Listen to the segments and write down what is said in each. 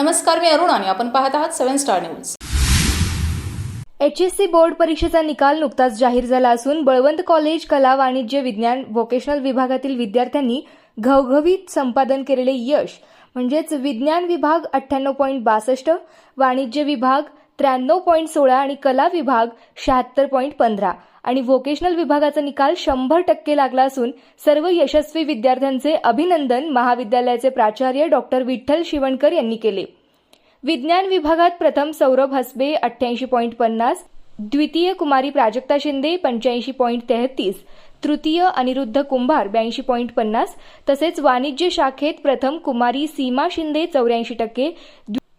नमस्कार मी अरुण आणि आपण पाहत आहात seven star news. H S C board परीक्षेचा निकाल नुकताच जाहीर झाला असून बळवंत कॉलेज कला वाणिज्य विज्ञान व्होकेशनल विभागातील विद्यार्थ्यांनी घवघवीत संपादन केलेले यश म्हणजेच विज्ञान विभाग अठ्ठ्याण्णव पॉईंट बासष्ट वाणिज्य विभाग त्र्याण्णव पॉईंट सोळा आणि कला विभाग शहात्तर पॉईंट पंधरा. आणि व्होकेशनल विभागाचा निकाल शंभर टक्के लागला असून सर्व यशस्वी विद्यार्थ्यांचे अभिनंदन महाविद्यालयाचे प्राचार्य डॉक्टर विठ्ठल शिवणकर यांनी केले. विज्ञान विभागात प्रथम सौरभ हसबे अठ्ठ्याऐंशी पॉईंट पन्नास द्वितीय कुमारी प्राजक्ता शिंदे पंच्याऐंशी पॉईंट तेहतीस तृतीय अनिरुद्ध कुंभार ब्याऐंशी पॉईंट पन्नास तसेच वाणिज्य शाखेत प्रथम कुमारी सीमा शिंदे चौऱ्याऐंशी टक्के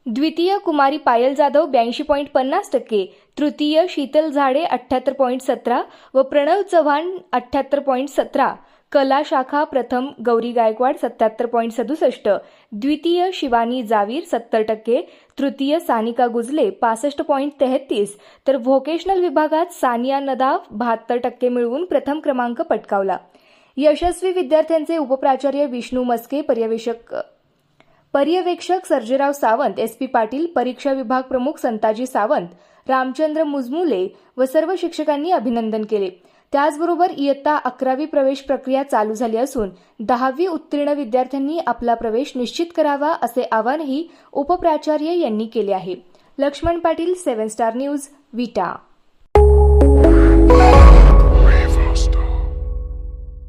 द्वितीय कुमारी पायल जाधव ब्याऐंशी पॉईंट पन्नास टक्के तृतीय शीतल झाडे अठ्ठ्याहत्तर पॉईंट सतरा व प्रणव चव्हाण अठ्ठ्याहत्तर पॉईंट सतरा कला शाखा प्रथम गौरी गायकवाड सत्याहत्तर पॉईंट सदुसष्ट द्वितीय शिवानी जावीर सत्तर टक्के तृतीय सानिका गुजले पासष्ट पॉईंट तेहतीस तर व्होकेशनल विभागात सानिया नदाफ बहात्तर टक्के मिळवून प्रथम क्रमांक पटकावला. यशस्वी विद्यार्थ्यांचे उपप्राचार्य विष्णू मस्के पर्यवेक्षक पर्यवेक्षक सर्जेराव सावंत एस पी पाटील परीक्षा विभाग प्रमुख संताजी सावंत रामचंद्र मुजमुले व सर्व शिक्षकांनी अभिनंदन केले. त्याचबरोबर इयत्ता अकरावी प्रवेश प्रक्रिया चालू झाली असून दहावी उत्तीर्ण विद्यार्थ्यांनी आपला प्रवेश निश्चित करावा असे आवाहनही उपप्राचार्य यांनी केले आहे. Laxman Patil seven star news Vita.